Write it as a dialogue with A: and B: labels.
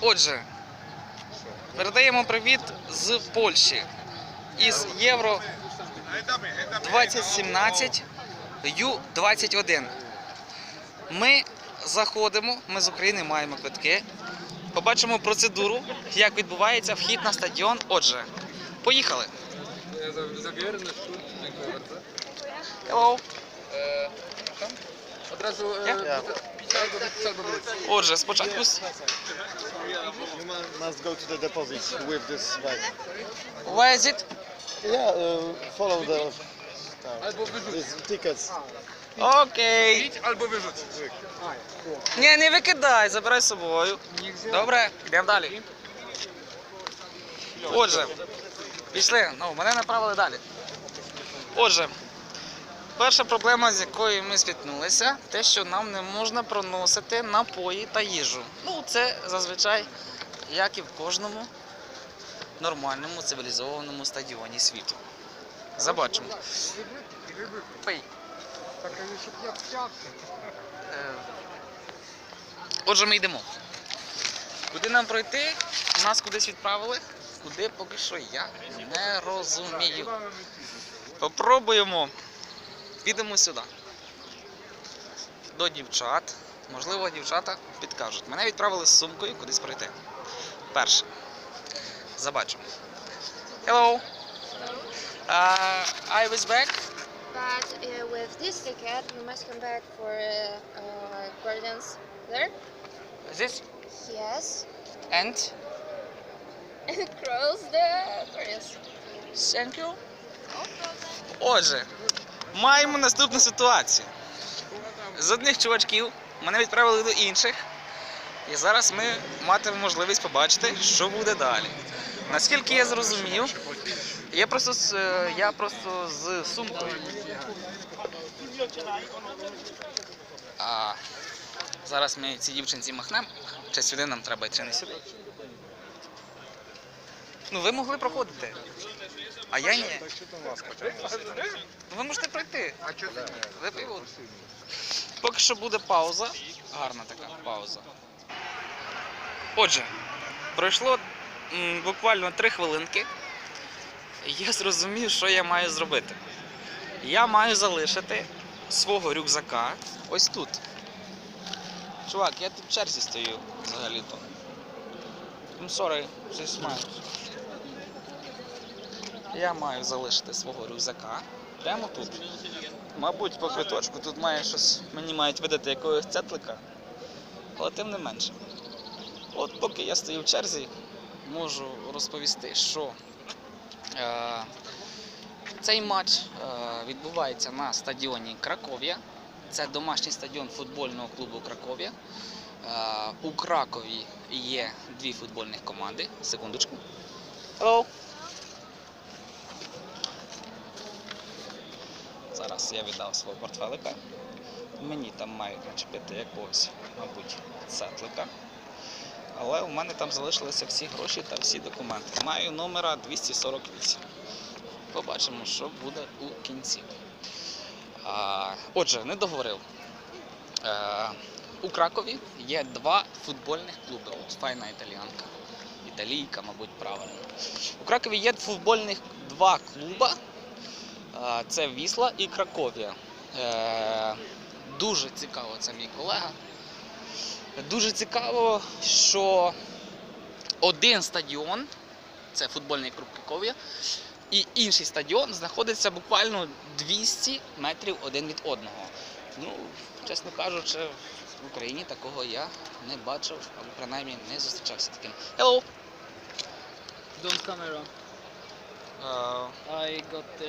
A: Отже, передаємо привіт з Польщі із Євро 2017 Ю-21. Ми заходимо, ми з України маємо квитки. Побачимо процедуру, як відбувається вхід на стадіон. Отже, поїхали.
B: Za, za wierny sztuk, dziękuję bardzo.
A: Hello.
B: E, e.
A: Отже, спочатку
C: must go to the deposit with this bag.
A: Where is it?
C: Yeah, uh, follow the these tickets.
A: Окей.
B: Albo wyrzuć.
A: Ні, не викидай, забирай з собою. Добре, йдемо далі. Отже, пішли. Ну, мене направили далі. Отже, перша проблема, з якою ми спіткнулися, те, що нам не можна проносити напої та їжу. Ну, це зазвичай, як і в кожному нормальному цивілізованому стадіоні світу. Забачимо. Пий. Е, Отже, ми йдемо. Куди нам пройти? Нас кудись відправили. Куди поки що я не розумію. Попробуємо. Підемо сюди. До дівчат. Можливо, дівчата підкажуть. Мене відправили з сумкою кудись пройти. Перше. Забачимо. Hello. Uh, I was back.
D: But uh, with this ticket, we must come back for uh, uh, Guardians there.
A: This
D: Yes.
A: and
D: And cross the Guardians.
A: thank you. No problem. Отже, маємо наступну ситуацію. З одних чувачків мене відправили до інших. І зараз ми матимемо можливість побачити, що буде далі. Наскільки я зрозумів, я просто з, е, я просто з сумкою. А зараз ми цій дівчинці махнемо. Чи сюди нам треба, чи не сюди. Ну, ви могли проходити. А я ні. Ну, ви можете пройти.
B: A cię
A: Випий воду. Поки що буде пауза. Гарна така пауза. Отже, пройшло м, буквально 3 хвилинки. Я зрозумів, що я маю зробити. Я маю залишити свого рюкзака ось тут. Чувак, я тут в черзі стою взагалі-то. I'm sorry, this. Я маю залишити свого рюкзака прямо тут. Мабуть, по квиточку тут має щось, мені мають видати якогось цетлика, але тим не менше. От поки я стою в черзі, можу розповісти, що е, цей матч е, відбувається на стадіоні Краков'я. Це домашній стадіон футбольного клубу Краков'я. Е, у Кракові є дві футбольних команди. Секундочку. Hello. Зараз я віддав свого портфелика. Мені там мають начепити якогось, мабуть, цетлика. Але у мене там залишилися всі гроші та всі документи. Маю номера 248. Побачимо, що буде у кінці. А, отже, не договорив. Е, у Кракові є два футбольних клуби. От файна італіянка. Італійка, мабуть, правильно. У Кракові є футбольних два клуба. Це Вісла і Краковія. Е, Дуже цікаво, це мій колега. Дуже цікаво, що один стадіон, це футбольний клуб Краковія, і інший стадіон знаходиться буквально 200 метрів один від одного. Ну, чесно кажучи, в Україні такого я не бачив, або принаймні не зустрічався таким. Hello!
E: Don't camera.
A: Uh,
E: I got the